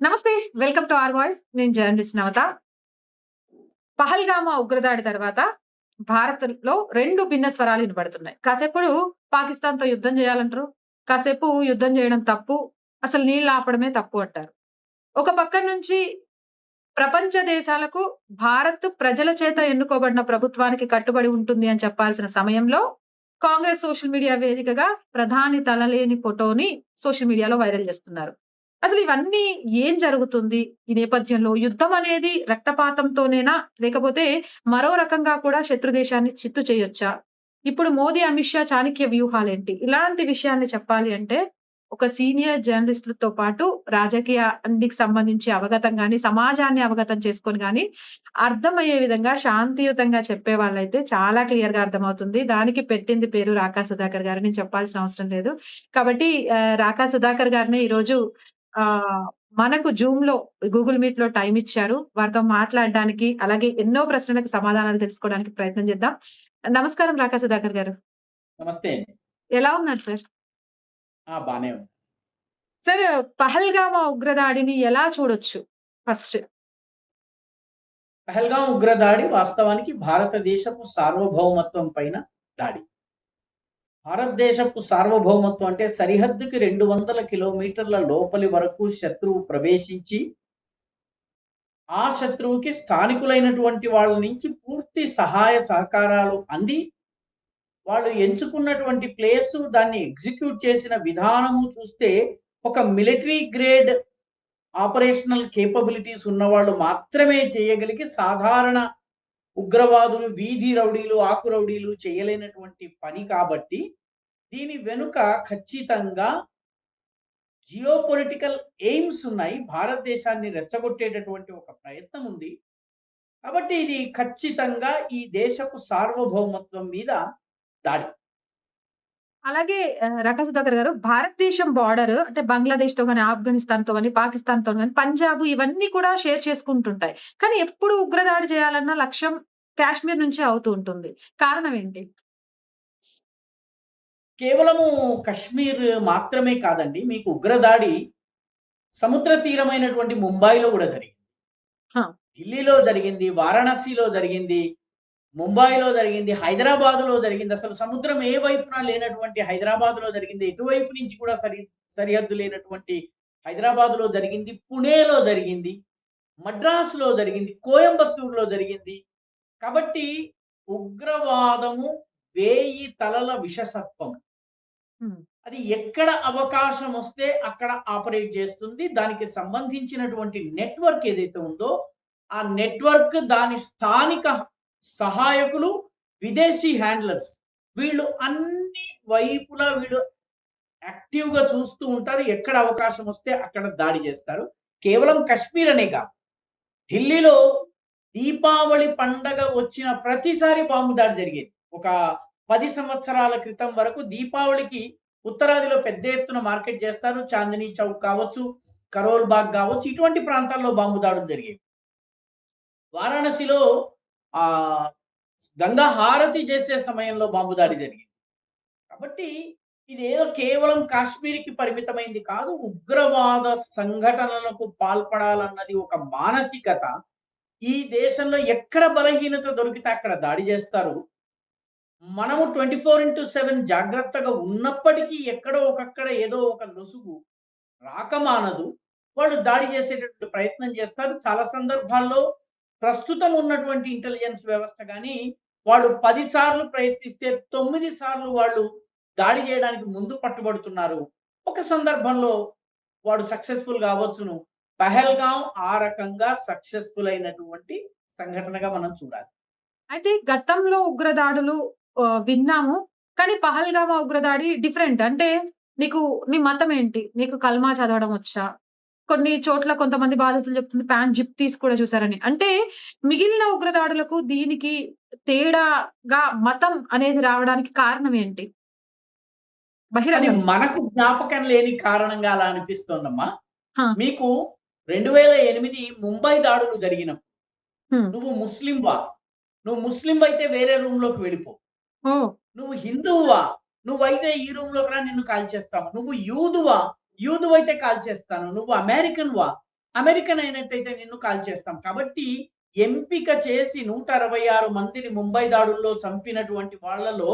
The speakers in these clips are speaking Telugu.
నమస్తే. Welcome to R voice. నేను జర్నలిస్ట్ నవత. పహల్గామా ఉగ్రదాడి తర్వాత భారత్‌లో రెండు భిన్న స్వరాలు వినబడుతున్నాయి. కాసేపుడు పాకిస్తాన్‌తో యుద్ధం చేయాలంటారు. కాసేపు యుద్ధం చేయడం తప్పు. అసలు నీళ్ళు ఆపడమే తప్పు అంటారు. ఒక పక్క నుంచి ప్రపంచ దేశాలకు భారత్ ప్రజల చేత ఎన్నుకోబడిన ప్రభుత్వానికి కట్టుబడి ఉంటుంది అని చెప్పాల్సిన సమయంలో కాంగ్రెస్ సోషల్ మీడియా వేదికగా ప్రధాని తలలేని ఫోటోని సోషల్ మీడియాలో వైరల్ చేస్తున్నారు. అసలు ఇవన్నీ ఏం జరుగుతుంది? ఈ నేపథ్యంలో యుద్ధం అనేది రక్తపాతంతోనేనా? లేకపోతే మరో రకంగా కూడా శత్రు దేశాన్ని చిత్తు చేయొచ్చా? ఇప్పుడు మోదీ, అమిత్ షా చాణక్య వ్యూహాలేంటి? ఇలాంటి విషయాన్ని చెప్పాలి అంటే ఒక సీనియర్ జర్నలిస్టులతో పాటు రాజకీయానికి సంబంధించి అవగతం కానీ సమాజాన్ని అవగతం చేసుకొని కానీ అర్థమయ్యే విధంగా శాంతియుతంగా చెప్పే వాళ్ళైతే చాలా క్లియర్‌గా అర్థమవుతుంది. దానికి పెట్టింది పేరు రాకా సుధాకర్ గారు. నేను చెప్పాల్సిన అవసరం లేదు. కాబట్టి రాకా సుధాకర్ గారిని ఈరోజు మనకు జూమ్‌లో, గూగుల్ మీట్‌లో టైమ్ ఇచ్చారు. వారితో మాట్లాడడానికి, అలాగే ఎన్నో ప్రశ్నలకు సమాధానాలు తెలుసుకోవడానికి ప్రయత్నం చేద్దాం. నమస్కారం రాకా సుధాకర్ గారు. నమస్తే. ఎలా ఉన్నారు సార్? బానే. సార్ పహల్గామా ఉగ్రదాడిని ఎలా చూడొచ్చు ఫస్ట్? పహల్గాం ఉగ్రదాడి వాస్తవానికి భారతదేశపు సార్వభౌమత్వం పైన దాడి. భారతదేశపు సార్వభౌమత్వం అంటే సరిహద్దుకి 200 కిలోమీటర్ల లోపలి వరకు శత్రువు ప్రవేశించి ఆ శత్రువుకి స్థానికులైనటువంటి వాళ్ళ నుంచి పూర్తి సహాయ సహకారాలు అంది. వాళ్ళు ఎంచుకున్నటువంటి ప్లేస్ దాన్ని ఎగ్జిక్యూట్ చేసిన విధానము చూస్తే ఒక మిలిటరీ గ్రేడ్ ఆపరేషనల్ కేపబిలిటీస్ ఉన్నవాళ్ళు మాత్రమే చేయగలిగి సాధారణ ఉగ్రవాదులు, వీధి రౌడీలు, ఆకు రౌడీలు చేయలేనటువంటి పని కాబట్టి దీని వెనుక ఖచ్చితంగా జియోపొలిటికల్ ఎయిమ్స్ ఉన్నాయి. భారతదేశాన్ని రెచ్చగొట్టేటటువంటి ఒక ప్రయత్నం ఉంది. కాబట్టి ఇది ఖచ్చితంగా ఈ దేశపు సార్వభౌమత్వం మీద దాడి. అలాగే ఆహ్, సుధాకర్ గారు భారతదేశం బార్డర్ అంటే బంగ్లాదేశ్‌తో తో ఆఫ్ఘనిస్తాన్‌తో పాకిస్తాన్ పాకిస్తాన్‌తో కానీ పంజాబ్ ఇవన్నీ కూడా షేర్ చేసుకుంటుంటాయి. కానీ ఎప్పుడు ఉగ్రదాడి చేయాలన్న లక్ష్యం కాశ్మీర్ నుంచే అవుతూ ఉంటుంది. కారణం ఏంటి? కేవలము కశ్మీర్ మాత్రమే కాదండి. మీకు ఉగ్రదాడి సముద్ర తీరమైనటువంటి ముంబైలో గూడా జరిగింది. ఢిల్లీలో జరిగింది, వారణాసిలో జరిగింది, ముంబైలో జరిగింది, హైదరాబాద్‌లో జరిగింది. అసలు సముద్రం ఏ వైపున లేనటువంటి హైదరాబాద్‌లో జరిగింది. ఎటువైపు నుంచి కూడా సరి సరిహద్దు లేనటువంటి హైదరాబాద్‌లో జరిగింది, పుణేలో జరిగింది, మద్రాసులో జరిగింది, కోయంబత్తూర్‌లో జరిగింది. కాబట్టి ఉగ్రవాదము వేయి తలల విషసర్పం. అది ఎక్కడ అవకాశం వస్తే అక్కడ ఆపరేట్ చేస్తుంది. దానికి సంబంధించినటువంటి నెట్వర్క్ ఏదైతే ఉందో, ఆ నెట్వర్క్ దాని స్థానిక సహాయకులు, విదేశీ హ్యాండ్లర్స్ వీళ్ళు అన్ని వైపులా వీళ్ళు యాక్టివ్‌గా చూస్తూ ఉంటారు. ఎక్కడ అవకాశం వస్తే అక్కడ దాడి చేస్తారు. కేవలం కశ్మీర్ అనే కాదు. ఢిల్లీలో దీపావళి పండగ వచ్చిన ప్రతిసారి బాంబు దాడి జరిగేది. ఒక పది సంవత్సరాల క్రితం వరకు దీపావళికి ఉత్తరాదిలో పెద్ద ఎత్తున మార్కెట్ చేస్తారు. చాందినీ చౌక్ కావచ్చు, కరోల్ బాగ్ కావచ్చు, ఇటువంటి ప్రాంతాల్లో బాంబు దాడులు జరిగేవి. వారాణసిలో ఆ గంగా హారతి చేసే సమయంలో బాంబు దాడి జరిగింది. కాబట్టి ఇదేదో కేవలం కాశ్మీర్‌కి పరిమితమైంది కాదు. ఉగ్రవాద సంఘటనలకు పాల్పడాలన్నది ఒక మానసికత. ఈ దేశంలో ఎక్కడ బలహీనత దొరికితే అక్కడ దాడి చేస్తారు. మనము 24/7 జాగ్రత్తగా ఉన్నప్పటికీ ఎక్కడో ఒకక్కడ ఏదో ఒక లొసుగు రాకమానదు. వాళ్ళు దాడి చేసేటటువంటి ప్రయత్నం చేస్తారు. చాలా సందర్భాల్లో ప్రస్తుతం ఉన్నటువంటి ఇంటెలిజెన్స్ వ్యవస్థ కానీ వాళ్ళు పది సార్లు ప్రయత్నిస్తే తొమ్మిది సార్లు వాళ్ళు దాడి చేయడానికి ముందు పట్టుబడుతున్నారు. ఒక సందర్భంలో వాడు సక్సెస్‌ఫుల్ కావచ్చును. పహల్గాం ఆ రకంగా సక్సెస్‌ఫుల్ అయినటువంటి సంఘటనగా మనం చూడాలి. అయితే గతంలో ఉగ్రదాడులు విన్నాము. కానీ పహల్గామా ఉగ్రదాడి డిఫరెంట్. అంటే నీకు నీ మతం ఏంటి? నీకు కల్మా చదవడం వచ్చా? కొన్ని చోట్ల కొంతమంది బాధితులు చెప్తుంది ప్యాంట్ జిప్ తీసి కూడా చూసారని. అంటే మిగిలిన ఉగ్రదాడులకు దీనికి తేడాగా మతం అనేది రావడానికి కారణం ఏంటి? బహిరంగం. మనకు జ్ఞాపకం లేని కారణంగా అలా అనిపిస్తోందమ్మా. మీకు 2008 ముంబై దాడులు జరిగినప్పుడు. నువ్వు ముస్లింవా? నువ్వు ముస్లిం అయితే వేరే రూమ్‌లోకి వెళ్ళిపో. ఓహ్! నువ్వు హిందువువా? నువ్వైతే ఈ రూమ్‌లోకి రా నిన్ను కాల్చేస్తాము. నువ్వు యూదువా? యూదువైతే కాల్చేస్తాను. నువ్వు అమెరికన్‌వా? అమెరికన్ అయినట్టయితే నిన్ను కాల్చేస్తాం. కాబట్టి ఎంపిక చేసి 166 మందిని ముంబై దాడుల్లో చంపినటువంటి వాళ్ళలో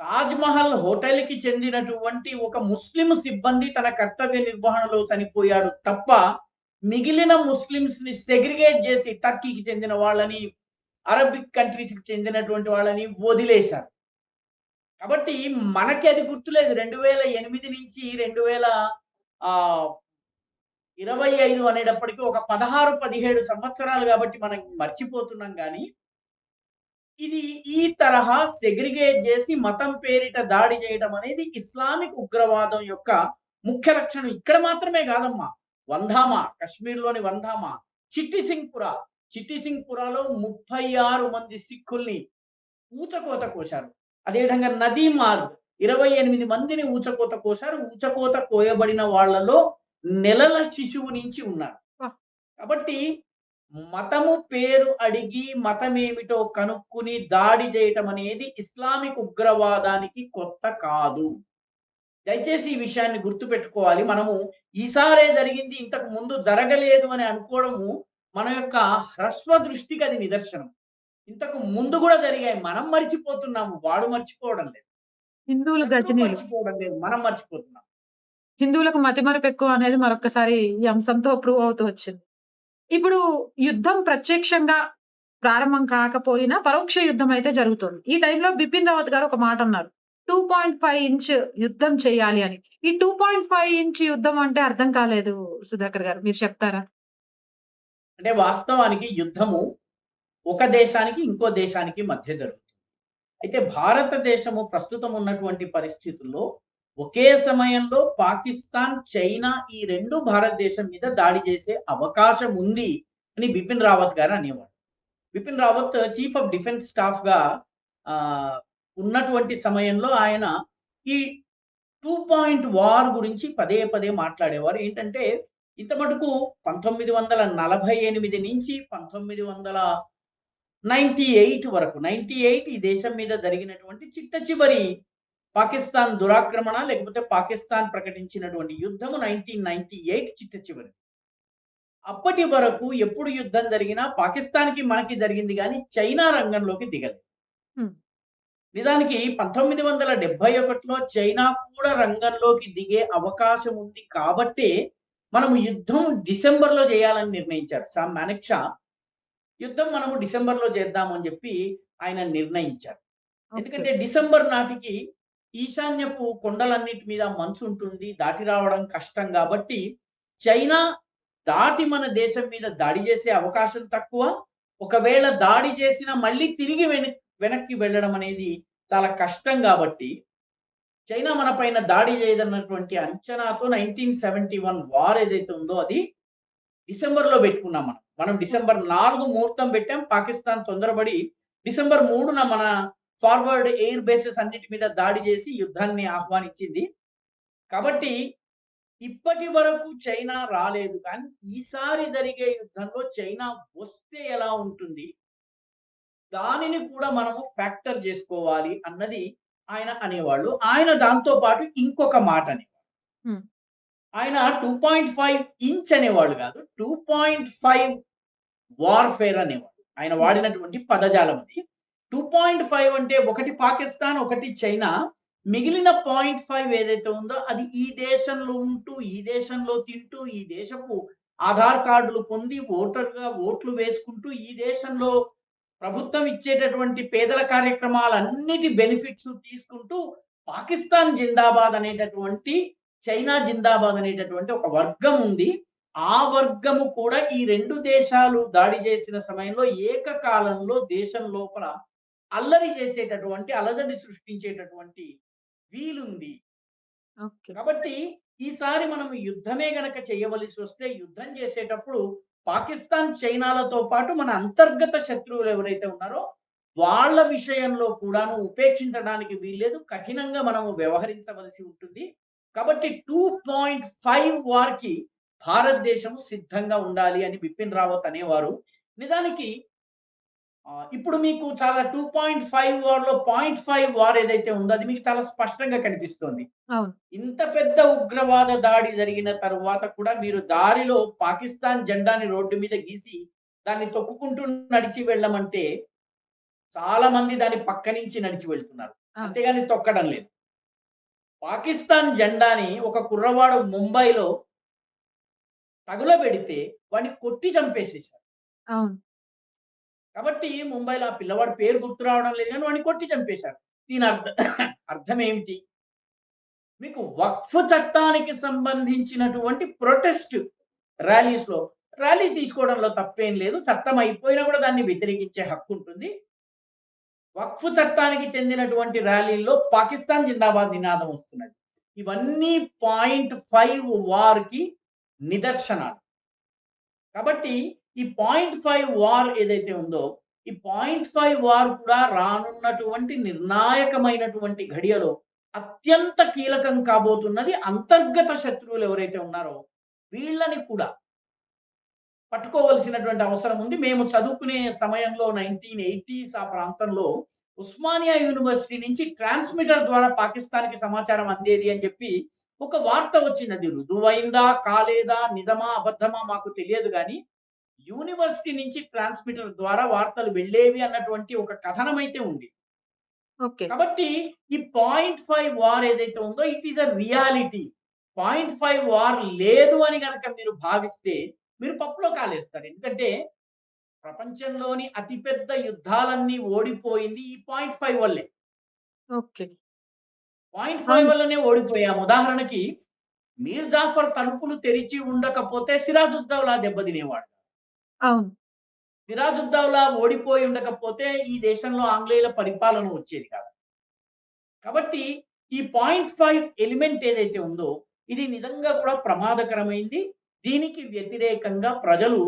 తాజ్‌మహల్ హోటల్‌కి చెందినటువంటి ఒక ముస్లిం సిబ్బంది తన కర్తవ్య నిర్వహణలో చనిపోయాడు తప్ప, మిగిలిన ముస్లిమ్స్‌ని సెగ్రిగేట్ చేసి టర్కీకి చెందిన వాళ్ళని, అరబిక్ కంట్రీస్‌కి చెందినటువంటి వాళ్ళని వదిలేశారు. కాబట్టి మనకి అది గుర్తులేదు. 2008 నుంచి రెండు వేల ఇరవై ఐదు అనేటప్పటికీ ఒక 16, 17 సంవత్సరాలు కాబట్టి మనం మర్చిపోతున్నాం కానీ ఇది ఈ తరహా సెగ్రిగేట్ చేసి మతం పేరిట దాడి చేయడం అనేది ఇస్లామిక్ ఉగ్రవాదం యొక్క ముఖ్య లక్షణం. ఇక్కడ మాత్రమే కాదమ్మా. వంధామా, కశ్మీర్‌లోని వంధామా, చిట్టి సింగ్పురా చిట్టి సింగ్‌పురలో 36 మంది సిక్కుల్ని ఊచకోత కోశారు. అదే విధంగా నదీ మార్గ్ 28 మందిని ఊచకోత కోశారు. ఊచకోత కోయబడిన వాళ్ళలో నెలల శిశువు నుంచి ఉన్నారు. కాబట్టి మతము పేరు అడిగి మతమేమిటో కనుక్కుని దాడి చేయటం అనేది ఇస్లామిక్ ఉగ్రవాదానికి కొత్త కాదు. దయచేసి ఈ విషయాన్ని గుర్తుపెట్టుకోవాలి. మనము ఈసారే జరిగింది ఇంతకు ముందు జరగలేదు అని అనుకోవడము మన యొక్క హ్రస్వ దృష్టికి అది నిదర్శనం. ఇంతకు ముందు గూడా జరిగాయి. మనం మర్చిపోతున్నాము. వాడు మర్చిపోవడం లేదు. హిందువులు గజనీలు. మర్చిపోవడం లేదు. మనం మర్చిపోతున్నాం. హిందువులకు మతిమరుపెక్కువ అనేది మరొక్కసారి ఈ అంశంతో ప్రూవ్ అవుతూ వచ్చింది. ఇప్పుడు యుద్ధం ప్రత్యక్షంగా ప్రారంభం కాకపోయినా పరోక్ష యుద్ధం అయితే జరుగుతోంది. ఈ టైంలో బిపిన్ రావత్ గారు ఒక మాట అన్నారు. 2.5 ఇంచ్ యుద్ధం చేయాలి అని. ఈ 2.5 ఇంచ్ యుద్ధం అంటే అర్థం కాలేదు సుధాకర్ గారు. మీరు చెప్తారా? అంటే వాస్తవానికి యుద్ధము ఒక దేశానికి, ఇంకో దేశానికి మధ్య జరుగుతుంది. అయితే భారతదేశము ప్రస్తుతం ఉన్నటువంటి పరిస్థితుల్లో ఒకే సమయంలో పాకిస్తాన్, చైనా ఈ రెండు భారతదేశం మీద దాడి చేసే అవకాశం ఉంది అని బిపిన్ రావత్ గారు అనేవాడు Bipin Rawat chief of defence స్టాఫ్‌గా ఆహ్, ఉన్నటువంటి సమయంలో ఆయన ఈ టూ పాయింట్ వార్ గురించి పదే పదే మాట్లాడేవారు. ఏంటంటే ఇంత మటుకు 1948 నుంచి 1998 వరకు 98 ఈ దేశం మీద జరిగినటువంటి చిట్ట చివరి పాకిస్తాన్ దురాక్రమణ లేకపోతే పాకిస్తాన్ ప్రకటించినటువంటి యుద్ధము 1998 చిట్ట చివరిది. అప్పటి వరకు ఎప్పుడు యుద్ధం జరిగినా పాకిస్తాన్‌కి, మనకి జరిగింది గానీ చైనా రంగంలోకి దిగలేదు. నిజానికి 1971లో చైనా కూడా రంగంలోకి దిగే అవకాశం ఉంది కాబట్టే మనము యుద్ధం డిసెంబర్‌లో చేయాలని నిర్ణయించారు. సామ్ మానెక్షా యుద్ధం మనము డిసెంబర్‌లో చేద్దాము అని చెప్పి ఆయన నిర్ణయించారు. ఎందుకంటే డిసెంబర్ నాటికి ఈశాన్యపు కొండలన్నిటి మీద మంచు ఉంటుంది. దాటి రావడం కష్టం కాబట్టి చైనా దాటి మన దేశం మీద దాడి చేసే అవకాశం తక్కువ. ఒకవేళ దాడి చేసినా మళ్ళీ తిరిగి వెనక్ వెనక్కి వెళ్ళడం అనేది చాలా కష్టం కాబట్టి చైనా మన పైన దాడి చేయదన్నటువంటి అంచనాతో 1971 వార్ ఏదైతే ఉందో అది డిసెంబర్‌లో పెట్టుకున్నాం మనం. మనం డిసెంబర్ నాలుగు ముహూర్తం పెట్టాం. పాకిస్తాన్ తొందరపడి డిసెంబర్ మూడున మన ఫార్వర్డ్ ఎయిర్ బేసెస్ అన్నిటి మీద దాడి చేసి యుద్ధాన్ని ఆహ్వానించింది. కాబట్టి ఇప్పటి వరకు చైనా రాలేదు. కానీ ఈసారి జరిగే యుద్ధంలో చైనా వస్తే ఎలా ఉంటుంది? దానిని కూడా మనము ఫ్యాక్టర్ చేసుకోవాలి అన్నది ఆయన అనేవాళ్ళు. ఆయన దాంతో పాటు ఇంకొక మాట అనేవారు. హ్మ్. ఆయన 2.5 ఇంచ్ అనేవాళ్ళు కాదు. 2.5 వార్‌ఫేర్ అనేవాళ్ళు. ఆయన. వాడినటువంటి పదజాలం అది. 2.5 అంటే ఒకటి పాకిస్తాన్, ఒకటి చైనా. మిగిలిన 0.5 ఏదైతే ఉందో అది ఈ దేశంలో ఉంటూ, ఈ దేశంలో తింటూ, ఈ దేశపు ఆధార్ కార్డులు పొంది ఓటర్‌గా ఓట్లు వేసుకుంటూ, ఈ దేశంలో ప్రభుత్వం ఇచ్చేటటువంటి పేదల కార్యక్రమాలన్నిటి బెనిఫిట్స్ తీసుకుంటూ పాకిస్తాన్ జిందాబాద్ అనేటటువంటి, చైనా జిందాబాద్ అనేటటువంటి ఒక వర్గం ఉంది. ఆ వర్గము కూడా ఈ 2 దేశాలు దాడి చేసిన సమయంలో ఏకకాలంలో దేశం లోపల అల్లరి చేసేటటువంటి, అలజడి సృష్టించేటటువంటి వీలుంది. కాబట్టి ఈసారి మనం యుద్ధమే గనక చేయవలసి వస్తే యుద్ధం చేసేటప్పుడు పాకిస్తాన్, చైనాలతో పాటు మన అంతర్గత శత్రువులు ఎవరైతే ఉన్నారో వాళ్ళ విషయంలో కూడాను ఉపేక్షించడానికి వీల్లేదు. కఠినంగా మనము వ్యవహరించవలసి ఉంటుంది. కాబట్టి 2.5 వార్‌కి భారతదేశం సిద్ధంగా ఉండాలి అని బిపిన్ రావత్ అనేవారు. నిజానికి ఇప్పుడు మీకు చాలా 2.5 వార్‌లో 0.5 వార్ ఏదైతే ఉందో అది మీకు చాలా స్పష్టంగా కనిపిస్తోంది. ఇంత పెద్ద ఉగ్రవాద దాడి జరిగిన తరువాత కూడా మీరు దారిలో పాకిస్తాన్ జెండాని రోడ్డు మీద గీసి దాన్ని తొక్కుకుంటూ నడిచి వెళ్ళమంటే చాలా మంది దాని పక్క నుంచి నడిచి వెళ్తున్నారు. అంతేగాని తొక్కడం లేదు. పాకిస్తాన్ జెండాని ఒక కుర్రవాడు ముంబైలో తగులబెడితే వాడిని కొట్టి చంపేసేసారు. కాబట్టి ముంబైలో ఆ పిల్లవాడు పేరు గుర్తు రావడం లేదు కానీ వాడిని కొట్టి చంపేశారు. దీని అర్థం అర్థం ఏమిటి? మీకు వక్ఫ్ చట్టానికి సంబంధించినటువంటి ప్రొటెస్ట్ ర్యాలీస్‌లో ర్యాలీ తీసుకోవడంలో తప్పేం లేదు. చట్టం అయిపోయినా కూడా దాన్ని వ్యతిరేకించే హక్కు ఉంటుంది. వక్ఫ్ చట్టానికి చెందినటువంటి ర్యాలీల్లో పాకిస్తాన్ జిందాబాద్ నినాదం వస్తున్నది. ఇవన్నీ 0.5 వార్‌కి నిదర్శనాలు. కాబట్టి ఈ 0.5 వార్ ఏదైతే ఉందో, ఈ 0.5 వార్ కూడా రానున్నటువంటి నిర్ణాయకమైనటువంటి ఘడియలో అత్యంత కీలకం కాబోతున్నది. అంతర్గత శత్రువులు ఎవరైతే ఉన్నారో వీళ్ళని కూడా పట్టుకోవాల్సినటువంటి అవసరం ఉంది. మేము చదువుకునే సమయంలో 1980స్ ఆ ప్రాంతంలో ఉస్మానియా యూనివర్సిటీ నుంచి ట్రాన్స్‌మిటర్ ద్వారా పాకిస్తాన్‌కి సమాచారం అందేది అని చెప్పి ఒక వార్త వచ్చింది. అది రుజువైందా? కాలేదా? నిజమా? అబద్ధమా? మాకు తెలియదు కానీ యూనివర్సిటీ నుంచి ట్రాన్స్‌మిటర్ ద్వారా వార్తలు వెళ్ళేవి అన్నటువంటి ఒక కథనం అయితే ఉంది. కాబట్టి ఈ 0.5 వార్ ఏదైతే ఉందో it is a reality. 0.5 war లేదు అని గనక మీరు భావిస్తే మీరు పప్పులో కాలేస్తారు. ఎందుకంటే ప్రపంచంలోని అతిపెద్ద యుద్ధాలన్నీ ఓడిపోయింది ఈ 0.5 వల్లే. ఓకే. 0.5 అవును. వల్లనే ఓడిపోయాం. ఉదాహరణకి మీర్ జాఫర్ తలుపులు తెరిచి ఉండకపోతే సిరాజుద్దౌలా దెబ్బతినేవాడు. అవును. సిరాజుద్దౌలా ఓడిపోయి ఉండకపోతే ఈ దేశంలో ఆంగ్లేయుల పరిపాలన వచ్చేది కాదు. కాబట్టి ఈ 0.5 ఎలిమెంట్ ఏదైతే ఉందో ఇది నిజంగా కూడా ప్రమాదకరమైంది. దీనికి వ్యతిరేకంగా ప్రజలు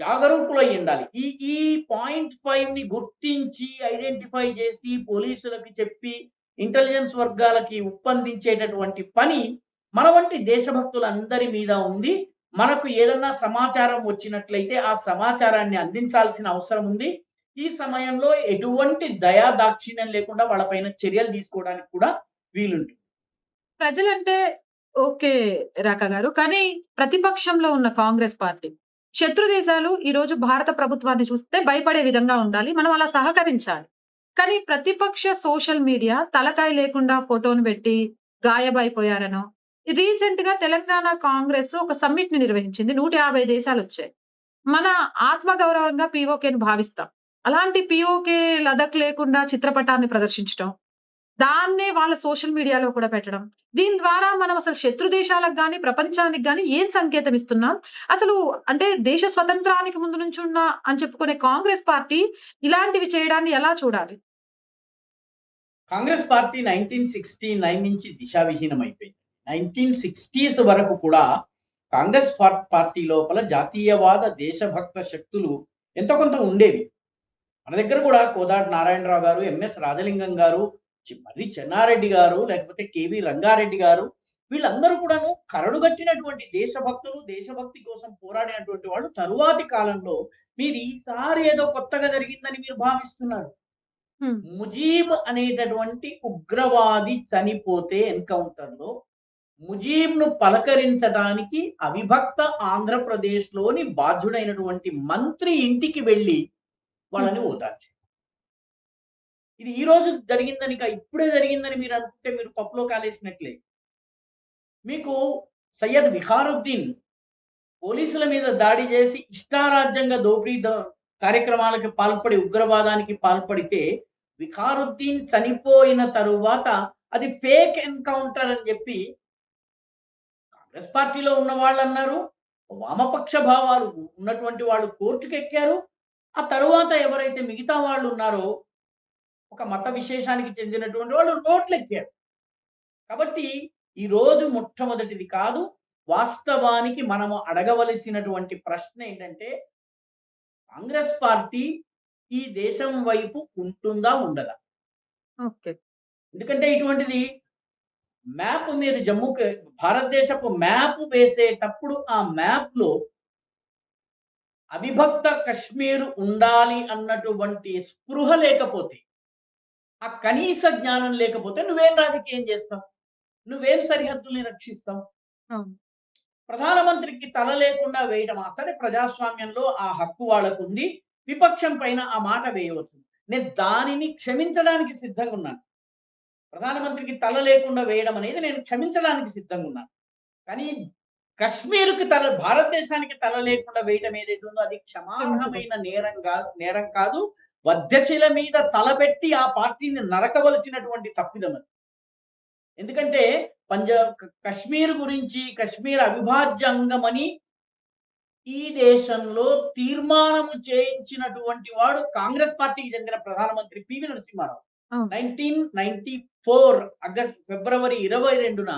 జాగరూకులై ఉండాలి. ఈ ఈ 0.5ని గుర్తించి ఐడెంటిఫై చేసి పోలీసులకి చెప్పి ఇంటెలిజెన్స్ వర్గాలకి ఉప్పందించేటటువంటి పని మన వంటి దేశభక్తులందరి మీద ఉంది. మనకు ఏదన్నా సమాచారం వచ్చినట్లయితే ఆ సమాచారాన్ని అందించాల్సిన అవసరం ఉంది. ఈ సమయంలో ఎటువంటి దయా దాక్షిణ్యం లేకుండా వాళ్ళ పైన చర్యలు తీసుకోవడానికి కూడా వీలుంటుంది. ప్రజలంటే ఓకే రాక గారు. కానీ ప్రతిపక్షంలో ఉన్న కాంగ్రెస్ పార్టీ, శత్రు దేశాలు ఈరోజు భారత ప్రభుత్వాన్ని చూస్తే భయపడే విధంగా ఉండాలి. మనం అలా సహకరించాలి. కానీ ప్రతిపక్ష సోషల్ మీడియా తలకాయ లేకుండా ఫోటోను పెట్టి గాయబైపోయారనో, రీసెంట్గా తెలంగాణ కాంగ్రెస్ ఒక సమ్మిట్‌ని నిర్వహించింది. నూట యాభై దేశాలు వచ్చాయి మన ఆత్మగౌరవంగా పీఓకేని భావిస్తాం. అలాంటి పీఓకే లదక్ లేకుండా చిత్రపటాన్ని ప్రదర్శించటం, దాన్నే వాళ్ళ సోషల్ మీడియాలో కూడా పెట్టడం. దీని ద్వారా మనం అసలు శత్రు దేశాలకు కానీ ప్రపంచానికి కానీ ఏం సంకేతం ఇస్తున్నాం? అసలు అంటే దేశ స్వతంత్రానికి ముందు నుంచున్న అని చెప్పుకునే కాంగ్రెస్ పార్టీ ఇలాంటివి చేయడాన్ని ఎలా చూడాలి? కాంగ్రెస్ పార్టీ 1969 నుంచి దిశావిహీనమైపోయింది. 1960స్ వరకు కూడా కాంగ్రెస్ పార్ పార్టీ లోపల జాతీయవాద దేశభక్త శక్తులు ఎంతో కొంత ఉండేవి. మన దగ్గర కూడా కోదాడ నారాయణరావు గారు, ఎంఎస్ రాజలింగం గారు, మర్రి చెన్నారెడ్డి గారు, లేకపోతే కేవీ రంగారెడ్డి గారు వీళ్ళందరూ కూడాను కరడుగట్టినటువంటి దేశభక్తులు, దేశభక్తి కోసం పోరాడినటువంటి వాళ్ళు తరువాతి కాలంలో మీరు ఈసారి ఏదో కొత్తగా జరిగిందని మీరు భావిస్తున్నారు. ముజీబ్ అనేటటువంటి ఉగ్రవాది చనిపోతే ఎన్‌కౌంటర్‌లో ముజీబ్‌ను పలకరించడానికి అవిభక్త ఆంధ్రప్రదేశ్‌లోని బాధ్యుడైనటువంటి మంత్రి ఇంటికి వెళ్ళి వాళ్ళని ఓదార్చారు. ఇది ఈ రోజు జరిగిందని ఇప్పుడే జరిగిందని మీరు అనుకుంటే మీరు పప్పులో కాలేసినట్లే. మీకు సయ్యద్ విహారుద్దీన్ పోలీసుల మీద దాడి చేసి ఇష్టారాజ్యంగా దోపిడీ కార్యక్రమాలకు పాల్పడి ఉగ్రవాదానికి పాల్పడితే విహారుద్దీన్ చనిపోయిన తరువాత అది ఫేక్ ఎన్‌కౌంటర్ అని చెప్పి కాంగ్రెస్ పార్టీలో ఉన్న వాళ్ళన్నారు. వామపక్ష భావాలు ఉన్నటువంటి వాళ్ళు కోర్టుకెక్కారు. ఆ తరువాత ఎవరైతే మిగతా వాళ్ళు ఉన్నారో ఒక మత విశేషానికి చెందినటువంటి వాళ్ళు రోడ్లెక్కారు. కాబట్టి ఈరోజు మొట్టమొదటిది కాదు. వాస్తవానికి మనము అడగవలసినటువంటి ప్రశ్న ఏంటంటే కాంగ్రెస్ పార్టీ ఈ దేశం వైపు ఉంటుందా? ఉండదా? ఓకే. ఎందుకంటే ఇటువంటిది మ్యాప్ మీరు జమ్మూకి భారతదేశపు మ్యాప్ వేసేటప్పుడు ఆ మ్యాప్‌లో అవిభక్త కశ్మీర్ ఉండాలి అన్నటువంటి స్పృహ లేకపోతే ఆ కనీస జ్ఞానం లేకపోతే నువ్వేం రాజకీయం చేస్తావు? నువ్వేం సరిహద్దుల్ని రక్షిస్తావు. ప్రధానమంత్రికి తల లేకుండా వేయటమా? సరే ప్రజాస్వామ్యంలో ఆ హక్కు వాళ్ళకు ఉంది విపక్షం పైన ఆ మాట వేయవచ్చు. నేను దానిని క్షమించడానికి సిద్ధంగా ఉన్నాను ప్రధానమంత్రికి తల లేకుండా వేయడం అనేది నేను క్షమించడానికి సిద్ధంగా ఉన్నాను. కానీ కశ్మీర్కి తల భారతదేశానికి తల లేకుండా వేయటం ఏదైతే ఉందో అది క్షమార్హమైన నేరం కాదు నేరం కాదు. వధ్యశిల మీద తలపెట్టి ఆ పార్టీని నరకవలసినటువంటి తప్పిదం అది. ఎందుకంటే పంజాబ్ కశ్మీర్ గురించి కశ్మీర్ అవిభాజ్య అంగమని ఈ దేశంలో తీర్మానము చేయించినటువంటి వాడు కాంగ్రెస్ పార్టీకి చెందిన ప్రధానమంత్రి PV Narasimha Rao. Nineteen ninety four August February ఇరవై రెండున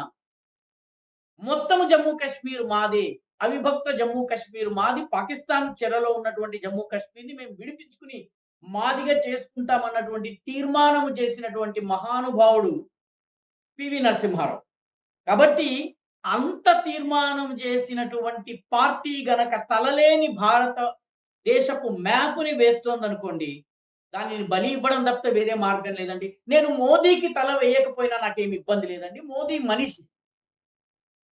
మొత్తం జమ్మూ కాశ్మీర్ మాదే అవిభక్త జమ్మూ కాశ్మీర్ మాది పాకిస్తాన్ చెరలో ఉన్నటువంటి జమ్మూ కాశ్మీర్ని మేము విడిపించుకుని మాదిగా చేసుకుంటామన్నటువంటి తీర్మానం చేసినటువంటి మహానుభావుడు పివి నరసింహారావు. కాబట్టి అంత తీర్మానం చేసినటువంటి పార్టీ గనక తలలేని భారత దేశపు మ్యాప్ని వేస్తోంది అనుకోండి దానిని బలి ఇవ్వడం తప్పితే వేరే మార్గం లేదండి. నేను మోదీకి తల వేయకపోయినా నాకేమి ఇబ్బంది లేదండి. మోదీ మనిషి.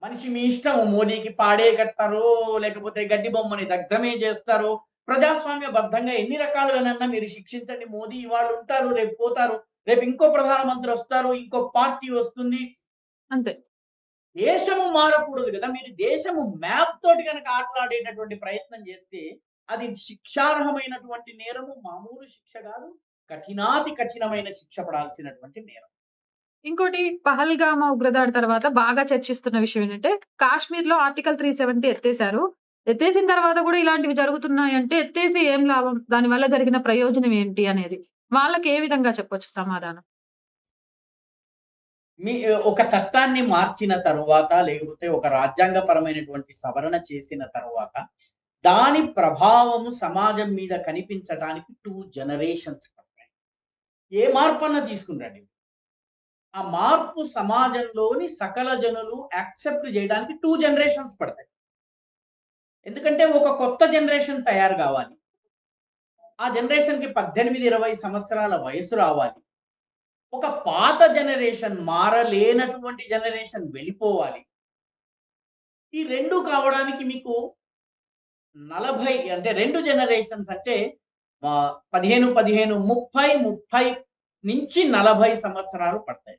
మనిషి మీ ఇష్టం మోదీకి పాడే కట్టారో లేకపోతే గడ్డి బొమ్మని దగ్ధమే చేస్తారో ప్రజాస్వామ్యబద్ధంగా ఎన్ని రకాలుగానన్నా మీరు శిక్షించండి. మోదీ ఇవాళ ఉంటారు రేపు పోతారు. రేపు ఇంకో ప్రధానమంత్రి వస్తారు ఇంకో పార్టీ వస్తుంది. అంతే. దేశము మారకూడదు కదా. మీరు దేశము మ్యాప్ తోటి కనుక ఆటలాడేటటువంటి ప్రయత్నం చేస్తే అది శిక్షార్హమైనటువంటి నేరము మామూలు శిక్ష కాదు కఠినాతి కఠినమైన శిక్ష పడాల్సినటువంటి నేరం. ఇంకోటి పహల్గామా ఉగ్రదాడి తర్వాత బాగా చర్చిస్తున్న విషయం ఏంటంటే కాశ్మీర్లో ఆర్టికల్ త్రీ సెవెంటీ ఎత్తేసారు ఎత్తేసిన తర్వాత కూడా ఇలాంటివి జరుగుతున్నాయి అంటే ఎత్తేసి ఏం లాభం? దాని వల్ల జరిగిన ప్రయోజనం ఏంటి అనేది. వాళ్ళకి ఏ విధంగా చెప్పొచ్చు సమాధానం? మీ ఒక చట్టాన్ని మార్చిన తరువాత లేకపోతే ఒక రాజ్యాంగపరమైనటువంటి సవరణ చేసిన తరువాత దాని ప్రభావము సమాజం మీద కనిపించడానికి టూ జనరేషన్స్ పడతాయి ఏ మార్పు అన్న తీసుకున్నాడు? ఆ మార్పు సమాజంలోని సకల జనులు యాక్సెప్ట్ చేయడానికి టూ జనరేషన్స్ పడతాయి. ఎందుకంటే ఒక కొత్త జనరేషన్ తయారు కావాలి. ఆ జనరేషన్కి పద్దెనిమిది ఇరవై సంవత్సరాల వయసు రావాలి. ఒక పాత జనరేషన్ మారలేనటువంటి జనరేషన్ వెళ్ళిపోవాలి. ఈ రెండు కావడానికి మీకు నలభై అంటే రెండు జనరేషన్స్ అంటే పదిహేను పదిహేను ముప్పై ముప్పై నుంచి నలభై సంవత్సరాలు పడతాయి.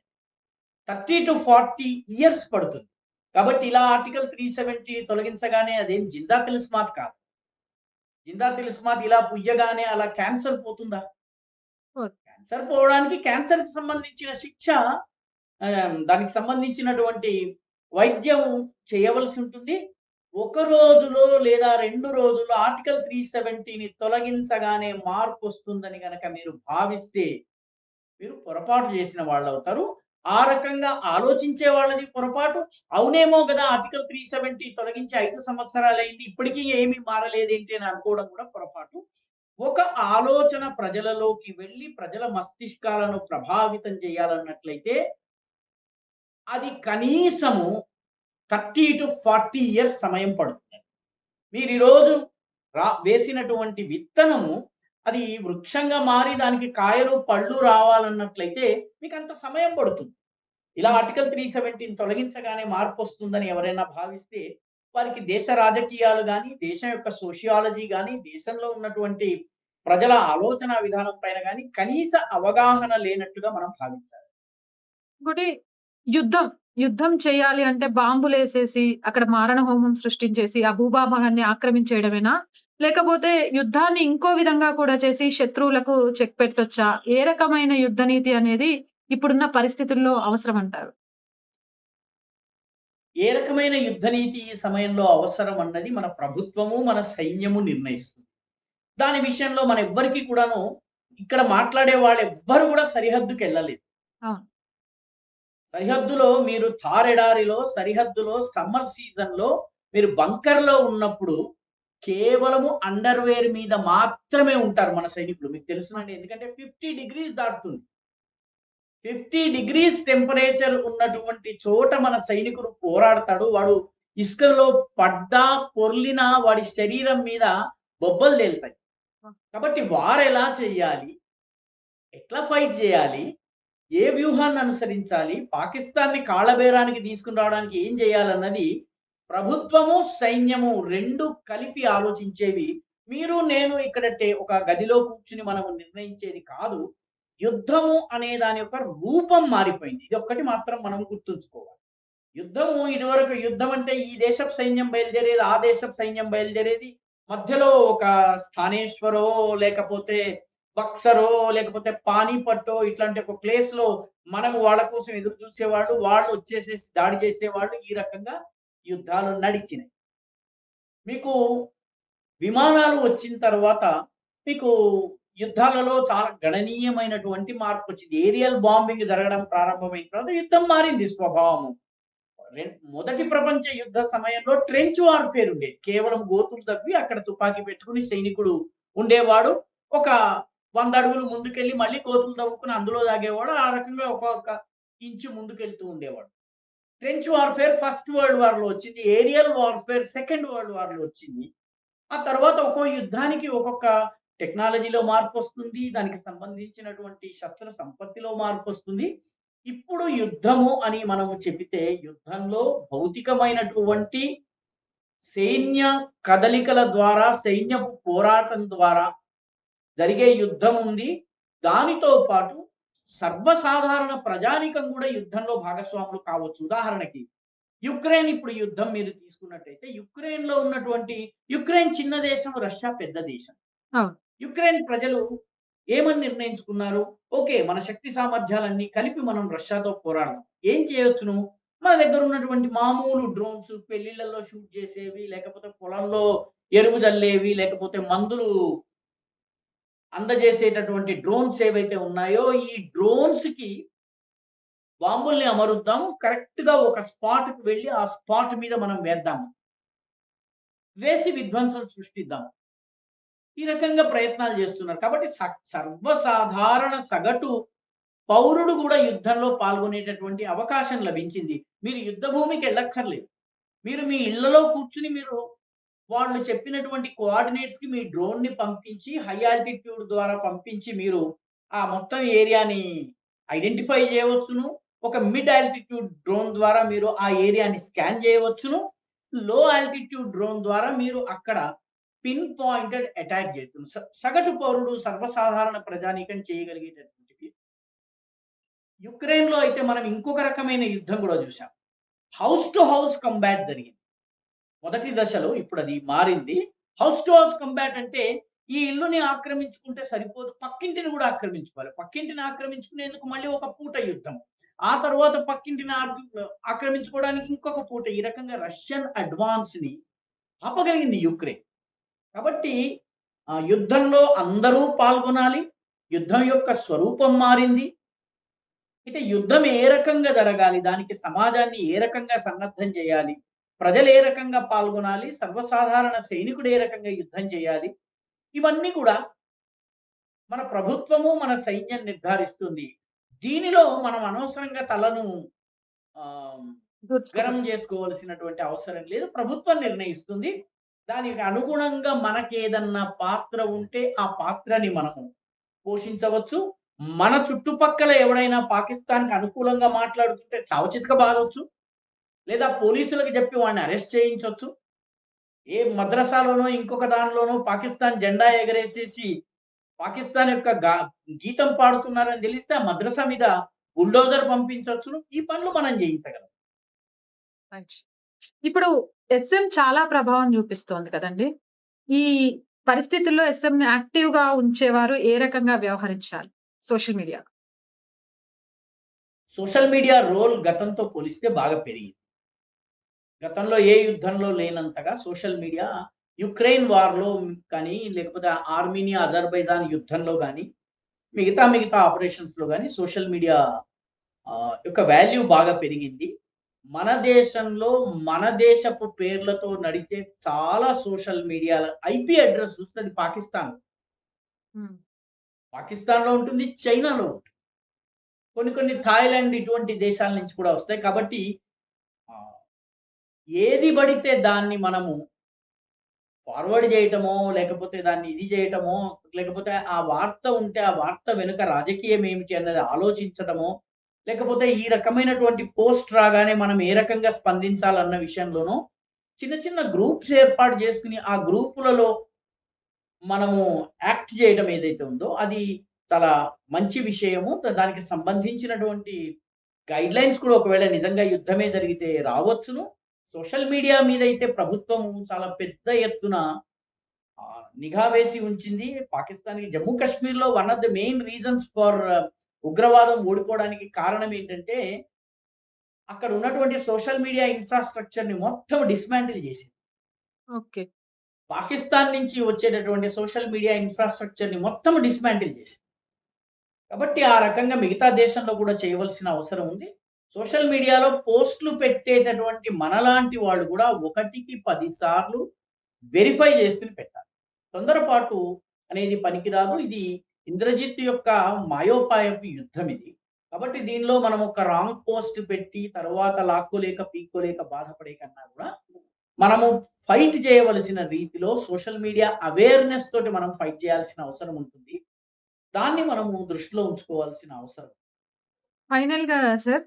థర్టీ టు ఫార్టీ ఇయర్స్ పడుతుంది. కాబట్టి ఇలా ఆర్టికల్ త్రీ సెవెంటీ తొలగించగానే అదేం జిందా తిలిస్మాత్ కాదు. జిందా తిలిస్మాత్ ఇలా పుయ్యగానే అలా క్యాన్సర్ పోతుందా. క్యాన్సర్ పోవడానికి క్యాన్సర్కి సంబంధించిన శిక్ష దానికి సంబంధించినటువంటి వైద్యం చేయవలసి ఉంటుంది. ఒక రోజులో లేదా రెండు రోజుల్లో ఆర్టికల్ త్రీ సెవెంటీని తొలగించగానే మార్పు వస్తుందని కనుక మీరు భావిస్తే మీరు పొరపాటు చేసిన వాళ్ళు అవుతారు. ఆ రకంగా ఆలోచించే వాళ్ళది పొరపాటు. అవునేమో కదా ఆర్టికల్ త్రీ సెవెంటీ తొలగించి ఐదు సంవత్సరాలు అయింది ఇప్పటికీ ఏమీ మారలేదేంటి అని అనుకోవడం కూడా పొరపాటు. ఒక ఆలోచన ప్రజలలోకి వెళ్ళి ప్రజల మస్తిష్కాలను ప్రభావితం చేయాలన్నట్లయితే అది కనీసము థర్టీ టు ఫార్టీ ఇయర్స్ సమయం పడుతుంది. మీరు ఈరోజు రా వేసినటువంటి విత్తనము అది వృక్షంగా మారి దానికి కాయలు పళ్ళు రావాలన్నట్లయితే మీకు అంత సమయం పడుతుంది. ఇలా ఆర్టికల్ త్రీ సెవెంటీని తొలగించగానే మార్పు వస్తుందని ఎవరైనా భావిస్తే వారికి దేశ రాజకీయాలు కానీ దేశం యొక్క సోషియాలజీ కానీ దేశంలో ఉన్నటువంటి ప్రజల ఆలోచన విధానం పైన కానీ కనీస అవగాహన లేనట్టుగా మనం భావించాలి. ఇంకోటి యుద్ధం. యుద్ధం చేయాలి అంటే బాంబులు వేసేసి అక్కడ మారణ హోమం సృష్టించేసి ఆ భూభాగాన్ని ఆక్రమించేయడమేనా? లేకపోతే యుద్ధాన్ని ఇంకో విధంగా కూడా చేసి శత్రువులకు చెక్ పెట్టొచ్చా? ఏ రకమైన యుద్ధ నీతి అనేది ఇప్పుడున్న పరిస్థితుల్లో అవసరం అంటారు ఏ రకమైన యుద్ధ నీతి ఈ సమయంలో అవసరం అన్నది మన ప్రభుత్వము మన సైన్యము నిర్ణయిస్తుంది. దాని విషయంలో మన ఎవ్వరికి కూడాను ఇక్కడ మాట్లాడే వాళ్ళు ఎవ్వరు కూడా సరిహద్దుకి వెళ్ళలేదు అవును. సరిహద్దులో మీరు థారెడారిలో సరిహద్దులో సమ్మర్ సీజన్లో మీరు బంకర్లో ఉన్నప్పుడు కేవలము అండర్వేర్ మీద మాత్రమే ఉంటారు మన సైనికులు. మీకు తెలుసునండి. ఎందుకంటే ఫిఫ్టీ డిగ్రీస్ దాటుతుంది. ఫిఫ్టీ డిగ్రీస్ టెంపరేచర్ ఉన్నటువంటి చోట మన సైనికుడు పోరాడతాడు. వాడు ఇసుకలో పడ్డా పొర్లినా వాడి శరీరం మీద బొబ్బలు తేలుతాయి. కాబట్టి వార్ ఎలా చెయ్యాలి ఎట్లా ఫైట్ చేయాలి? ఏ వ్యూహాన్ని అనుసరించాలి? పాకిస్తాన్ని కాళ్ళబేరానికి తీసుకుని రావడానికి ఏం చేయాలన్నది ప్రభుత్వము సైన్యము రెండు కలిపి ఆలోచించేవి. మీరు నేను ఇక్కడ టే- ఒక గదిలో కూర్చుని మనం నిర్ణయించేది కాదు. యుద్ధము అనే దాని యొక్క రూపం మారిపోయింది. ఇది ఒక్కటి మాత్రం మనం గుర్తుంచుకోవాలి. యుద్ధము ఇదివరకు యుద్ధం అంటే ఈ దేశపు సైన్యం బయలుదేరేది ఆ దేశపు సైన్యం బయలుదేరేది. మధ్యలో ఒక స్థానేశ్వరో లేకపోతే బక్సరో లేకపోతే పానీపట్టో ఇట్లాంటి ఒక ప్లేస్లో మనం వాళ్ళ కోసం ఎదురు చూసేవాళ్ళు వాళ్ళు వచ్చేసేసి దాడి చేసేవాళ్ళు ఈ రకంగా యుద్ధాలు నడిచినాయి. మీకు విమానాలు వచ్చిన తర్వాత మీకు యుద్ధాలలో చాలా గణనీయమైనటువంటి మార్పు వచ్చింది. ఏరియల్ బాంబింగ్ జరగడం ప్రారంభమైన తర్వాత యుద్ధం మారింది స్వభావము. మొదటి ప్రపంచ యుద్ధ సమయంలో ట్రెంచ్ వార్ఫేర్ ఉండేది కేవలం గోతులు తవ్వి అక్కడ తుపాకీ పెట్టుకుని సైనికుడు ఉండేవాడు. ఒక వంద అడుగులు ముందుకెళ్ళి మళ్ళీ గోతులు తవ్వుకుని అందులో దాగేవాడు. ఆ రకంగా ఒక్కొక్క ఇంచు ముందుకెళ్తూ ఉండేవాడు. ట్రెంచ్ వార్ఫేర్ ఫస్ట్ వరల్డ్ వార్లో వచ్చింది. ఏరియల్ వార్ఫేర్ సెకండ్ వరల్డ్ వార్లో వచ్చింది. ఆ తర్వాత ఒక్కో యుద్ధానికి ఒక్కొక్క టెక్నాలజీలో మార్పు వస్తుంది. దానికి సంబంధించినటువంటి శస్త్ర సంపత్తిలో మార్పు వస్తుంది. ఇప్పుడు యుద్ధము అని మనము చెబితే యుద్ధంలో భౌతికమైనటువంటి సైన్య కదలికల ద్వారా సైన్యపు పోరాటం ద్వారా జరిగే యుద్ధం ఉంది. దానితో పాటు సర్వసాధారణ ప్రజానికం కూడా యుద్ధంలో భాగస్వాములు కావచ్చు. ఉదాహరణకి యుక్రెయిన్ ఇప్పుడు యుద్ధం మీరు తీసుకున్నట్టయితే యుక్రెయిన్లో ఉన్నటువంటి యుక్రెయిన్ చిన్న దేశం రష్యా పెద్ద దేశం. యుక్రెయిన్ ప్రజలు ఏమని నిర్ణయించుకున్నారు? ఓకే మన శక్తి సామర్థ్యాలన్నీ కలిపి మనం రష్యాతో పోరాడదాం. ఏం చేయొచ్చును? మన దగ్గర ఉన్నటువంటి మామూలు డ్రోన్స్ పెళ్ళిళ్ళలో షూట్ చేసేవి లేకపోతే పొలంలో ఎరువు జల్లేవి లేకపోతే మందులు అందజేసేటటువంటి డ్రోన్స్ ఏవైతే ఉన్నాయో ఈ డ్రోన్స్కి బాంబుల్ని అమరుద్దాం. కరెక్ట్గా ఒక స్పాట్కి వెళ్ళి ఆ స్పాట్ మీద మనం వేద్దాం. వేసి విధ్వంసం సృష్టిద్దాం. ఈ రకంగా ప్రయత్నాలు చేస్తున్నారు. కాబట్టి స- సర్వసాధారణ సగటు పౌరుడు కూడా యుద్ధంలో పాల్గొనేటటువంటి అవకాశం లభించింది. మీరు యుద్ధ భూమికి వెళ్ళక్కర్లేదు. మీరు మీ ఇళ్ళలో కూర్చుని మీరు వాళ్ళు చెప్పినటువంటి కోఆర్డినేట్స్కి మీ డ్రోన్ని పంపించి హై ఆల్టిట్యూడ్ ద్వారా పంపించి మీరు ఆ మొత్తం ఏరియాని ఐడెంటిఫై చేయవచ్చును. ఒక మిడ్ ఆల్టిట్యూడ్ డ్రోన్ ద్వారా మీరు ఆ ఏరియాని స్కాన్ చేయవచ్చును. లో ఆల్టిట్యూడ్ డ్రోన్ ద్వారా మీరు అక్కడ పిన్ పాయింటెడ్ అటాక్ చేస్తుంది సగటు పౌరుడు సర్వసాధారణ ప్రజానీకం చేయగలిగేటటువంటిది. యుక్రెయిన్లో అయితే మనం ఇంకొక రకమైన యుద్ధం కూడా చూసాం హౌస్ టు హౌస్ కంబాట్ జరిగింది. మొదటి దశలో ఇప్పుడు అది మారింది. హౌస్ టు హౌస్ కంబ్యాట్ అంటే ఈ ఇల్లుని ఆక్రమించుకుంటే సరిపోదు పక్కింటిని కూడా ఆక్రమించుకోవాలి. పక్కింటిని ఆక్రమించుకునేందుకు మళ్ళీ ఒక పూట యుద్ధం. ఆ తర్వాత పక్కింటిని ఆక్రమించుకోవడానికి ఇంకొక పూట ఈ రకంగా రష్యన్ అడ్వాన్స్ని ఆపగలిగింది యుక్రెయిన్. కాబట్టి ఆ యుద్ధంలో అందరూ పాల్గొనాలి. యుద్ధం యొక్క స్వరూపం మారింది. అయితే యుద్ధం ఏ రకంగా జరగాలి? దానికి సమాజాన్ని ఏ రకంగా సన్నద్ధం చేయాలి? ప్రజలు ఏ రకంగా పాల్గొనాలి? సర్వసాధారణ సైనికుడు ఏ రకంగా యుద్ధం చేయాలి? ఇవన్నీ కూడా మన ప్రభుత్వము మన సైన్యం నిర్ధారిస్తుంది. దీనిలో మనం అనవసరంగా తలను ఆ గరం చేసుకోవాల్సినటువంటి అవసరం లేదు. ప్రభుత్వం నిర్ణయిస్తుంది. దానికి అనుగుణంగా మనకేదన్నా పాత్ర ఉంటే ఆ పాత్రని మనము పోషించవచ్చు. మన చుట్టుపక్కల ఎవడైనా పాకిస్తాన్కి అనుకూలంగా మాట్లాడుతుంటే చావచితక బాగవచ్చు లేదా పోలీసులకు చెప్పి వాడిని అరెస్ట్ చేయించవచ్చు ఏ మద్రసాలోనో ఇంకొక దానిలోనో పాకిస్తాన్ జెండా ఎగరేసేసి పాకిస్తాన్ యొక్క గా- గీతం పాడుతున్నారని తెలిస్తే ఆ మద్రసా మీద బుల్డోజర్ పంపించవచ్చును ఈ పనులు మనం చేయించగలం. ఇప్పుడు ఎస్ఎం చాలా ప్రభావం చూపిస్తోంది కదండి. ఈ పరిస్థితుల్లో ఎస్ఎంని యాక్టివ్‌గా ఉంచేవారు ఏ రకంగా వ్యవహరించాలి social media? Social media role గతంతో పోలిస్తే బాగా పెరిగింది గతంలో ఏ యుద్ధంలో లేనంతగా సోషల్ మీడియా యుక్రెయిన్ వార్లో కానీ లేకపోతే ఆర్మీనియా అజర్బైజాన్ యుద్ధంలో కానీ మిగతా మిగతా ఆపరేషన్స్లో కానీ సోషల్ మీడియా యొక్క వాల్యూ బాగా పెరిగింది. మన దేశంలో మన దేశపు పేర్లతో నడిచే చాలా సోషల్ మీడియా ఐపీ అడ్రస్ చూస్తే అది పాకిస్తాన్. హ్మ్. పాకిస్తాన్లో ఉంటుంది చైనాలో ఉంటుంది. కొన్ని కొన్ని థాయిలాండ్ ఇటువంటి దేశాల నుంచి కూడా వస్తాయి. కాబట్టి ఏది పడితే దాన్ని మనము ఫార్వర్డ్ చేయటమో, లేకపోతే దాన్ని ఇది చేయటమో, లేకపోతే ఆ వార్త ఉంటే ఆ వార్త వెనుక రాజకీయం ఏమిటి అన్నది ఆలోచించటమో, లేకపోతే ఈ రకమైనటువంటి పోస్ట్ రాగానే మనం ఏ రకంగా స్పందించాలన్న విషయంలోనూ చిన్న చిన్న గ్రూప్స్ ఏర్పాటు చేసుకుని ఆ గ్రూపులలో మనము యాక్ట్ చేయడం ఏదైతే ఉందో అది చాలా మంచి విషయము. దానికి సంబంధించినటువంటి గైడ్‌లైన్స్ కూడా ఒకవేళ నిజంగా యుద్ధమే జరిగితే రావచ్చును. సోషల్ మీడియా మీదైతే ప్రభుత్వము చాలా పెద్ద ఎత్తున నిఘా వేసి ఉంచింది. పాకిస్తాన్‌కి జమ్మూ కాశ్మీర్‌లో one of the main reasons for ఉగ్రవాదం ఓడిపోవడానికి కారణం ఏంటంటే అక్కడ ఉన్నటువంటి సోషల్ మీడియా ఇన్‌ఫ్రాస్ట్రక్చర్‌ని మొత్తం డిస్మాంటిల్ చేసింది. ఓకే. పాకిస్తాన్ నుంచి వచ్చేటటువంటి సోషల్ మీడియా ఇన్‌ఫ్రాస్ట్రక్చర్‌ని మొత్తం డిస్మాంటిల్ చేసింది. కాబట్టి ఆ రకంగా మిగతా దేశంలో కూడా చేయవలసిన అవసరం ఉంది. సోషల్ మీడియాలో పోస్ట్‌లు పెట్టేటటువంటి మనలాంటి వాళ్ళు కూడా ఒకటికి పది సార్లు వెరిఫై చేసుకొని పెట్టాలి. తొందరపాటు అనేది పనికిరాదు. ఇది ఇంద్రజిత్ యొక్క మాయోపాయపు యుద్ధం ఇది. కాబట్టి దీనిలో మనం ఒక రాంగ్ పోస్ట్ పెట్టి తర్వాత లాక్కోలేక, పీక్కోలేక బాధపడే కన్నా కూడా మనము ఫైట్ చేయవలసిన రీతిలో సోషల్ మీడియా అవేర్‌నెస్ తోటి మనం ఫైట్ చేయాల్సిన అవసరం ఉంటుంది. దాన్ని మనము దృష్టిలో ఉంచుకోవాల్సిన అవసరం. ఫైనల్‌గా సార్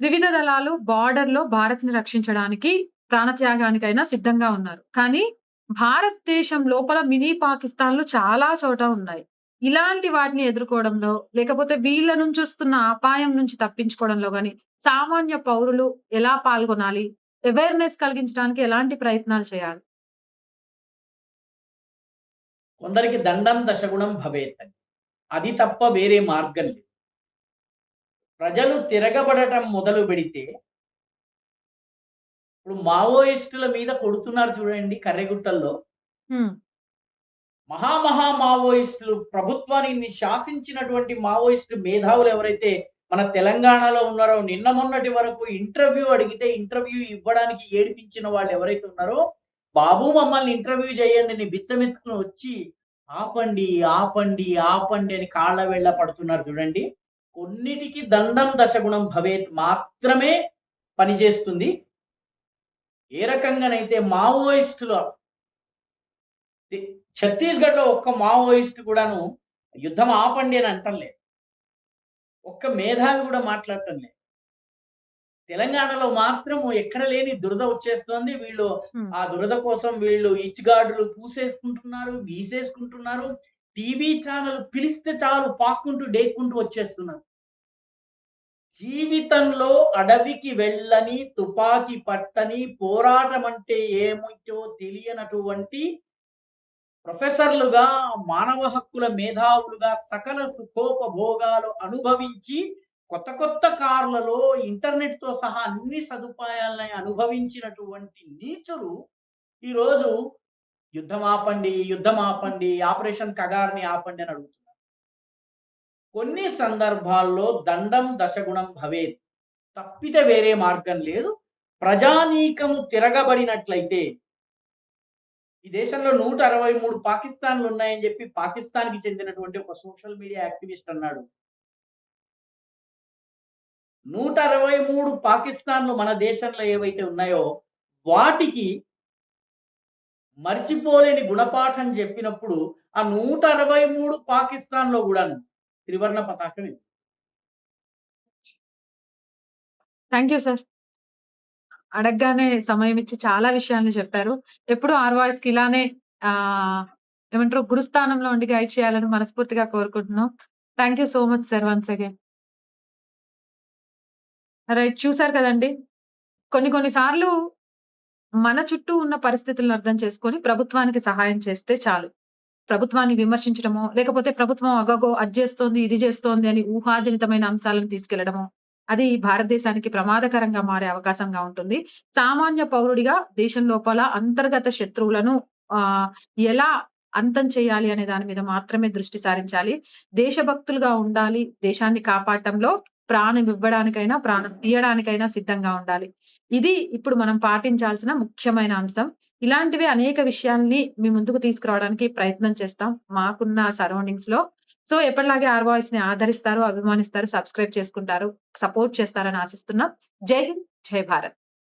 త్రివిధ దళాలు బార్డర్‌లో భారత్‌ని రక్షించడానికి ప్రాణత్యాగానికైనా సిద్ధంగా ఉన్నారు. కానీ భారతదేశం లోపల మినీ పాకిస్తాన్‌లు చాలా చోట ఉన్నాయి. ఇలాంటి వాటిని ఎదుర్కోవడంలో లేకపోతే వీళ్ళ నుంచి వస్తున్న అపాయం నుంచి తప్పించుకోవడంలో కానీ సామాన్య పౌరులు ఎలా పాల్గొనాలి? అవేర్‌నెస్ కలిగించడానికి ఎలాంటి ప్రయత్నాలు చేయాలి? కొందరికి దండం దశగుణం భవేత్ అది తప్ప వేరే మార్గం లేదు. ప్రజలు తిరగబడటం మొదలుపెడితే ఇప్పుడు మావోయిస్టుల మీద కొడుతున్నారు చూడండి కర్రెగుట్టల్లో. హ్మ్. మహా మహా మావోయిస్టులు ప్రభుత్వాన్ని శాసించినటువంటి మావోయిస్టు మేధావులు ఎవరైతే మన తెలంగాణలో ఉన్నారో నిన్న మొన్నటి వరకు ఇంటర్వ్యూ అడిగితే ఇంటర్వ్యూ ఇవ్వడానికి ఏడిపించిన వాళ్ళు ఎవరైతే ఉన్నారో బాబు మమ్మల్ని ఇంటర్వ్యూ చేయండి అని బిచ్చమెత్తుకుని వచ్చి ఆపండి, ఆపండి, ఆపండి అని కాళ్ళ వేళ్ళ పడుతున్నారు చూడండి. కొన్నిటికి దండం దశగుణం భవేత్ మాత్రమే పనిచేస్తుంది. ఏ రకంగానైతే మావోయిస్టుల ఛత్తీస్‌గఢ్‌లో ఒక్క మావోయిస్ట్ కూడాను యుద్ధం ఆపండి అని అంటంలే. ఒక్క మేధావి కూడా మాట్లాడటం లేదు. తెలంగాణలో మాత్రం ఎక్కడ లేని దురద వచ్చేస్తోంది. వీళ్ళు. ఆ దురద కోసం వీళ్ళు ఇచ్‌గార్డులు పూసేసుకుంటున్నారు, గీసేసుకుంటున్నారు. టీవీ ఛానల్ పిలిస్తే చాలు పాక్కుంటూ, డేక్కుంటూ వచ్చేస్తున్నారు. జీవితంలో అడవికి వెళ్ళని, తుపాకీ పట్టని, పోరాటం అంటే ఏమిటో తెలియనటువంటి ప్రొఫెసర్‌లుగా, మానవ హక్కుల మేధావులుగా సకల సుఖోపభోగాలు అనుభవించి కొత్త కొత్త కార్‌లలో ఇంటర్నెట్‌తో సహా అన్ని సదుపాయాలని అనుభవించినటువంటి నీచులు ఈరోజు యుద్ధం ఆపండి, యుద్ధం ఆపండి, ఆపరేషన్ కగార్‌ని ఆపండి అని అడుగుతున్నారు. కొన్ని సందర్భాల్లో దండం దశగుణం భవేత్. తప్పితే వేరే మార్గం లేదు. ప్రజానీకము తిరగబడినట్లయితే ఈ దేశంలో 163 పాకిస్తాన్‌లు ఉన్నాయని చెప్పి పాకిస్తాన్‌కి చెందినటువంటి ఒక సోషల్ మీడియా యాక్టివిస్ట్ అన్నాడు. 163 పాకిస్తాన్‌లు మన దేశంలో ఏవైతే ఉన్నాయో వాటికి మర్చిపోలేని గుణపాఠం చెప్పినప్పుడు ఆ 163 పాకిస్తాన్‌లో కూడా త్రివర్ణ పతాకం థ్యాంక్ యూ సార్. అడగగానే సమయం ఇచ్చి చాలా విషయాల్ని చెప్పారు. ఎప్పుడూ ఆర్ వాయిస్కి ఇలానే ఆ ఏమంటారు గురుస్థానంలో ఉండి గైడ్ చేయాలని మనస్ఫూర్తిగా కోరుకుంటున్నాం. Thank you so much sir once again. Right. చూసారు కదండీ! కొన్ని కొన్ని సార్లు మన చుట్టూ ఉన్న పరిస్థితులను అర్థం చేసుకొని ప్రభుత్వానికి సహాయం చేస్తే చాలు. ప్రభుత్వాన్ని విమర్శించడమో, లేకపోతే ప్రభుత్వం అగగో అది చేస్తోంది ఇది చేస్తోంది అని ఊహాజనితమైన అంశాలను తీసుకెళ్ళడమో, అది భారతదేశానికి ప్రమాదకరంగా మారే అవకాశంగా ఉంటుంది. సామాన్య పౌరుడిగా దేశం లోపల అంతర్గత శత్రువులను ఆ ఎలా అంతం చేయాలి అనే దాని మీద మాత్రమే దృష్టి సారించాలి. దేశభక్తులుగా ఉండాలి. దేశాన్ని కాపాడటంలో ప్రాణం ఇవ్వడానికైనా, ప్రాణం తీయడానికైనా సిద్ధంగా ఉండాలి. ఇది ఇప్పుడు మనం పాటించాల్సిన ముఖ్యమైన అంశం. ఇలాంటివి అనేక విషయాల్ని మీ ముందుకు తీసుకురావడానికి ప్రయత్నం చేస్తాం. మాకున్న సరౌండింగ్స్లో సో, ఎప్పటిలాగే ఆర్ వాయిస్ని ఆదరిస్తారు, అభిమానిస్తారు, సబ్స్క్రైబ్ చేసుకుంటారు, సపోర్ట్ చేస్తారని ఆశిస్తున్నాం. జై హింద్! జై భారత్!